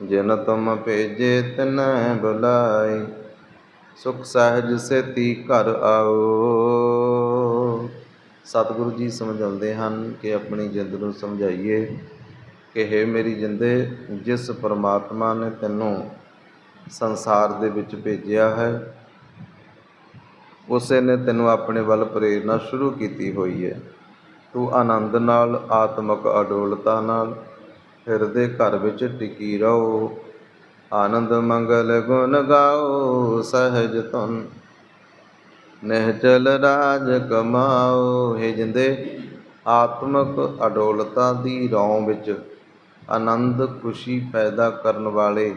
ਜਿਨ ਤੁਮ ਭੇਜੇ ਤਿਨੈ ਬੁਲਾਈ ਸੁਖ ਸਹਿਜ ਸੇਤੀ ਘਰ ਆਓ। ਸਤਿਗੁਰੂ ਜੀ ਸਮਝਾਉਂਦੇ ਹਨ ਕਿ ਆਪਣੀ ਜਿੰਦ ਨੂੰ ਸਮਝਾਈਏ ਕਿ ਹੈ ਮੇਰੀ ਜਿੰਦੇ, ਜਿਸ ਪਰਮਾਤਮਾ ਨੇ ਤੈਨੂੰ ਸੰਸਾਰ ਦੇ ਵਿੱਚ ਭੇਜਿਆ ਹੈ, ਉਸੇ ਨੇ ਤੈਨੂੰ ਆਪਣੇ ਵੱਲ ਪ੍ਰੇਰਣਾ ਸ਼ੁਰੂ ਕੀਤੀ ਹੋਈ ਹੈ। ਤੂੰ ਆਨੰਦ ਨਾਲ, ਆਤਮਿਕ ਅਡੋਲਤਾ ਨਾਲ ਹਿਰਦੇ ਘਰ ਵਿੱਚ ਟਿਕੀ ਰਹੋ। ਆਨੰਦ ਮੰਗਲ ਗੁਣ ਗਾਓ, ਸਹਿਜ ਤੁਨ ਨਿਹਚਲ ਰਾਜ ਕਮਾਓ। ਹੈ ਜਿੰਦੇ, ਆਤਮਿਕ ਅਡੋਲਤਾ ਦੀ ਰੌਂ ਵਿੱਚ ਆਨੰਦ ਖੁਸ਼ੀ ਪੈਦਾ ਕਰਨ ਵਾਲੇ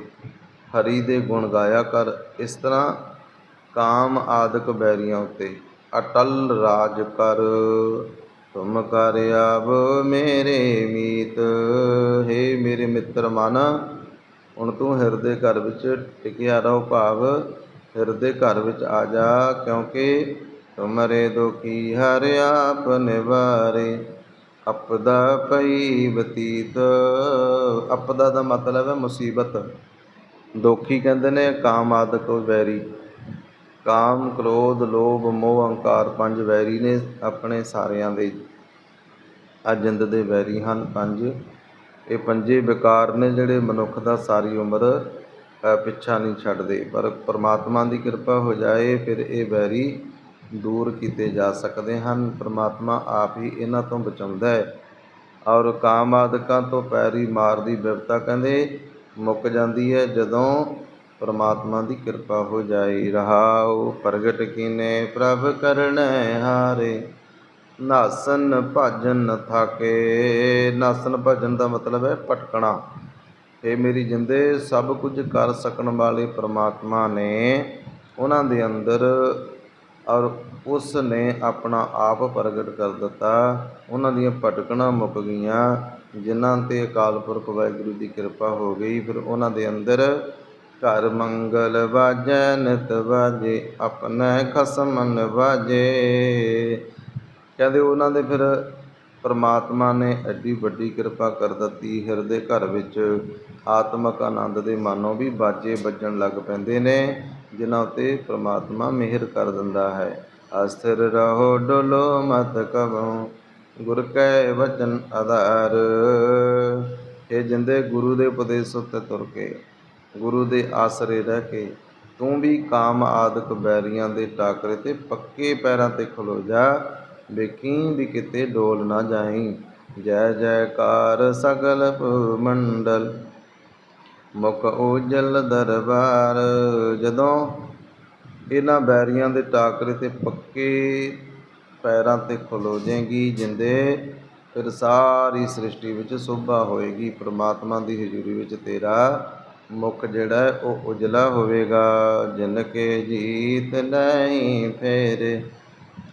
ਹਰੀ ਦੇ ਗੁਣ ਗਾਇਆ ਕਰ। ਇਸ ਤਰ੍ਹਾਂ ਕਾਮ ਆਦਿਕ ਬੈਰੀਆਂ ਉੱਤੇ ਅਟਲ ਰਾਜ ਕਰ। ਤੁਮ ਕਰ ਆਵ ਮੇਰੇ ਮੀਤ। ਹੈ ਮੇਰੇ ਮਿੱਤਰ ਮਨ, ਹੁਣ ਤੂੰ ਹਿਰਦੇ ਘਰ ਵਿੱਚ ਟਿਕਿਆ ਰਹੋ ਭਾਵ। ਹਿਰਦੇ ਘਰ ਵਿੱਚ ਆ ਜਾ, ਕਿਉਂਕਿ ਤੁਮਰੇ ਦੁਖੀ ਹਰ ਆਪ ਨਿਵਾਰੇ। ਅਪਦਾ ਪਈ ਬਤੀਤ। ਅਪਦਾ ਦਾ ਮਤਲਬ ਹੈ ਮੁਸੀਬਤ। ਦੁਖੀ ਕਹਿੰਦੇ ਨੇ, ਕਾਮ ਆਦਿਕ ਵੈਰੀ। ਕਾਮ, ਕ੍ਰੋਧ, ਲੋਭ, ਮੋਹ, ਅਹੰਕਾਰ ਪੰਜ ਵੈਰੀ ਨੇ ਆਪਣੇ ਸਾਰਿਆਂ ਦੇ ਜਿੰਦ ਦੇ ਵੈਰੀ ਹਨ ਪੰਜ। ਇਹ ਪੰਜੇ ਵਿਕਾਰ ਨੇ ਜਿਹੜੇ ਮਨੁੱਖ ਦਾ ਸਾਰੀ ਉਮਰ ਪਿੱਛਾ ਨਹੀਂ ਛੱਡਦੇ। ਪਰ ਪ੍ਰਮਾਤਮਾ ਦੀ ਕਿਰਪਾ ਹੋ ਜਾਏ, ਫਿਰ ਇਹ ਵੈਰੀ ਦੂਰ ਕੀਤੇ ਜਾ ਸਕਦੇ ਹਨ। ਪ੍ਰਮਾਤਮਾ ਆਪ ਹੀ ਇਹਨਾਂ ਤੋਂ ਬਚਾਉਂਦਾ ਹੈ। ਔਰ ਕਾਮ ਆਦਿਕਾਂ ਤੋਂ ਪੈਰੀ ਮਾਰ ਦੀ ਵਿਵਤਾ ਕਹਿੰਦੇ ਮੁੱਕ ਜਾਂਦੀ ਹੈ। ਜਦੋਂ ਪਰਮਾਤਮਾ ਦੀ ਕਿਰਪਾ ਹੋ ਜਾਏ ਰਹਾਉ, ਪ੍ਰਗਟ ਕੀਨੇ ਪ੍ਰਭ ਕਰਨੈ ਹਾਰੇ। ਨਾਸਨ ਭਜਨ ਥਾਕੇ। ਨਾਸਨ ਭਜਨ ਦਾ ਮਤਲਬ ਹੈ ਭਟਕਣਾ। ਇਹ ਮੇਰੀ ਜਿੰਦੇ, ਸਭ ਕੁਝ ਕਰ ਸਕਣ ਵਾਲੇ ਪ੍ਰਮਾਤਮਾ ਨੇ ਉਹਨਾਂ ਦੇ ਅੰਦਰ ਔਰ ਉਸ ਨੇ ਆਪਣਾ ਆਪ ਪ੍ਰਗਟ ਕਰ ਦਿੱਤਾ। ਉਹਨਾਂ ਦੀਆਂ ਭਟਕਣਾ ਮੁੱਕ ਗਈਆਂ, ਜਿਨ੍ਹਾਂ ਤੇ ਅਕਾਲ ਪੁਰਖ ਵਾਹਿਗੁਰੂ ਦੀ ਕਿਰਪਾ ਹੋ ਗਈ। ਫਿਰ ਉਹਨਾਂ ਦੇ ਅੰਦਰ ਕਰ ਮੰਗਲ ਵਾਜੈ, ਨਿਤ ਵਾਜੇ, ਆਪਣੇ ਖਸਮ ਨਵਾਜੇ ਕਹਿੰਦੇ ਉਹਨਾਂ ਦੇ ਫਿਰ ਪਰਮਾਤਮਾ ਨੇ ਐਡੀ ਵੱਡੀ ਕਿਰਪਾ ਕਰ ਦਿੱਤੀ, ਹਿਰਦੇ ਘਰ ਵਿੱਚ ਆਤਮਕ ਆਨੰਦ ਦੇ ਮਾਨੋਂ ਵੀ ਬਾਜੇ ਵੱਜਣ ਲੱਗ ਪੈਂਦੇ ਨੇ, ਜਿਨ੍ਹਾਂ ਉਤੇ ਪਰਮਾਤਮਾ ਮਿਹਰ ਕਰ ਦਿੰਦਾ ਹੈ। ਅਸਥਿਰ ਰਹੋ, ਡੋਲੋ ਮਤ ਕਬੋ ਗੁਰ ਕੈ ਵਚਨ ਆਧਾਰ। ਇਹ ਜਿੰਦੇ ਗੁਰੂ ਦੇ ਉਪਦੇਸ਼ ਉੱਤੇ ਤੁਰ ਕੇ ਗੁਰੂ ਦੇ ਆਸਰੇ ਰਹਿ ਕੇ ਤੂੰ ਵੀ ਕਾਮ ਆਦਿਕ ਬੈਰੀਆਂ ਦੇ ਟਾਕਰੇ ਤੇ ਪੱਕੇ ਪੈਰਾਂ ਤੇ ਖਲੋ ਜਾ। ਵੇਖੀ ਵੀ ਕਿਤੇ ਡੋਲ ਨਾ ਜਾਈ। ਜੈ ਜੈਕਾਰ ਸਗਲ ਮੰਡਲ ਮੁਖ ਉਜਲ ਦਰਬਾਰ। ਜਦੋਂ ਇਹਨਾਂ ਬੈਰੀਆਂ ਦੇ ਟਾਕਰੇ ਤੇ ਪੱਕੇ ਪੈਰਾਂ ਤੇ ਖਲੋ ਜਾਏਗੀ ਜਿੰਦੇ, ਫਿਰ ਸਾਰੀ ਸ੍ਰਿਸ਼ਟੀ ਵਿੱਚ ਸੋਭਾ ਹੋਏਗੀ। ਪ੍ਰਮਾਤਮਾ ਦੀ ਹਜ਼ੂਰੀ ਵਿੱਚ ਤੇਰਾ ਮੁਖ ਜਿਹੜਾ ਉਹ ਉਜਲਾ ਹੋਵੇਗਾ। ਜਿਨ ਕੇ ਜੀਤ ਨਹੀਂ ਫੇਰੇ,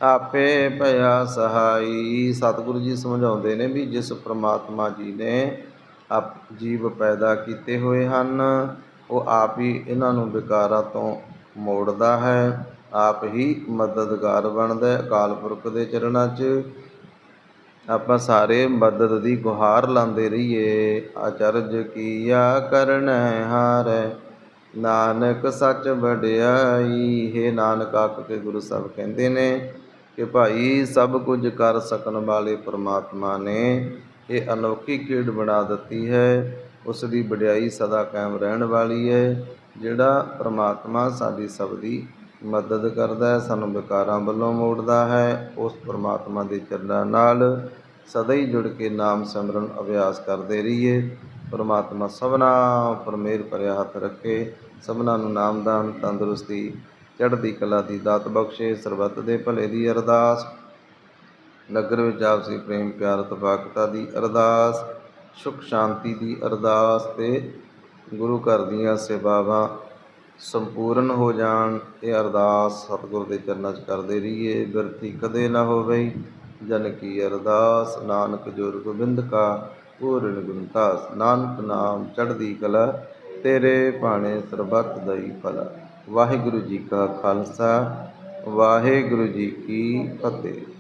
ਆਪੇ ਭਇਆ ਸਹਾਈ। ਸਤਿਗੁਰੂ ਜੀ ਸਮਝਾਉਂਦੇ ਨੇ ਵੀ ਜਿਸ ਪ੍ਰਮਾਤਮਾ ਜੀ ਨੇ ਆਪ ਜੀਵ ਪੈਦਾ ਕੀਤੇ ਹੋਏ ਹਨ, ਉਹ ਆਪ ਹੀ ਇਹਨਾਂ ਨੂੰ ਵਿਕਾਰਾਂ ਤੋਂ ਮੋੜਦਾ ਹੈ। ਆਪ ਹੀ ਮਦਦਗਾਰ ਬਣਦਾ ਅਕਾਲ ਪੁਰਖ ਦੇ ਚਰਨਾਂ 'ਚ ਆਪਾਂ ਸਾਰੇ ਮਦਦ ਦੀ ਗੁਹਾਰ ਲਾਉਂਦੇ ਰਹੀਏ। ਅਚਰਜ ਕੀਆ ਕਰਨ ਹਾਰੈ। ਨਾਨਕ ਸੱਚ ਵਡਿਆਈ। ਹੈ ਨਾਨਕ ਆਖ ਕੇ ਗੁਰੂ ਸਾਹਿਬ ਕਹਿੰਦੇ ਨੇ ਕਿ ਭਾਈ ਸਭ ਕੁਝ ਕਰ ਸਕਣ ਵਾਲੇ ਪ੍ਰਮਾਤਮਾ ਨੇ। ਇਹ ਅਨੋਖੀ ਖੇਡ ਬਣਾ ਦਿੱਤੀ ਹੈ। ਉਸ ਦੀ ਵਡਿਆਈ ਸਦਾ ਕਾਇਮ ਰਹਿਣ ਵਾਲੀ ਹੈ। ਜਿਹੜਾ ਪ੍ਰਮਾਤਮਾ ਸਾਡੀ ਸਭ ਦੀ ਮਦਦ ਕਰਦਾ ਹੈ, ਸਾਨੂੰ ਵਿਕਾਰਾਂ ਵੱਲੋਂ ਮੋੜਦਾ ਹੈ, ਉਸ ਪ੍ਰਮਾਤਮਾ ਦੇ ਚਰਨਾਂ ਨਾਲ ਸਦਾ ਹੀ ਜੁੜ ਕੇ ਨਾਮ ਸਿਮਰਨ ਅਭਿਆਸ ਕਰਦੇ ਰਹੀਏ। ਪਰਮਾਤਮਾ ਸਭਨਾ ਉੱਪਰ ਮਿਹਰ ਭਰਿਆ ਹੱਥ ਰੱਖੇ। ਸਭਨਾ ਨੂੰ ਨਾਮਦਾਨ ਤੰਦਰੁਸਤੀ, ਚੜ੍ਹਦੀ ਕਲਾ ਦੀ ਦਾਤ ਬਖਸ਼ੇ, ਸਰਬੱਤ ਦੇ ਭਲੇ ਦੀ ਅਰਦਾਸ। ਨਗਰ ਵਿੱਚ ਆਪਸੀ ਪ੍ਰੇਮ, ਪਿਆਰ, ਤਪਾਕਤਾ ਦੀ ਅਰਦਾਸ। ਸੁਖ ਸ਼ਾਂਤੀ ਦੀ ਅਰਦਾਸ ਤੇ ਗੁਰੂ ਘਰ ਦੀਆਂ ਸੇਵਾਵਾਂ ਸੰਪੂਰਨ ਹੋ ਜਾਣ। ਇਹ ਅਰਦਾਸ ਸਤਿਗੁਰ ਦੇ ਚਰਨਾਂ 'ਚ ਕਰਦੇ ਰਹੀਏ। ਬਿਰਤੀ ਕਦੇ ਨਾ ਹੋਵੇ ਜਨ ਕੀ ਅਰਦਾਸ, ਨਾਨਕ ਜੁਰ ਗੋਬਿੰਦ ਕਾ, ਪੂਰਨ ਗੁਣਤਾਸ ਨਾਨਕ ਨਾਮ ਚੜ੍ਹਦੀ ਕਲਾ, ਤੇਰੇ ਭਾਣੇ ਸਰਬੱਤ ਦਈ ਫਲਾ ਵਾਹਿਗੁਰੂ ਜੀ ਕਾ ਖਾਲਸਾ, ਵਾਹਿਗੁਰੂ ਜੀ ਕੀ ਫਤਿਹ।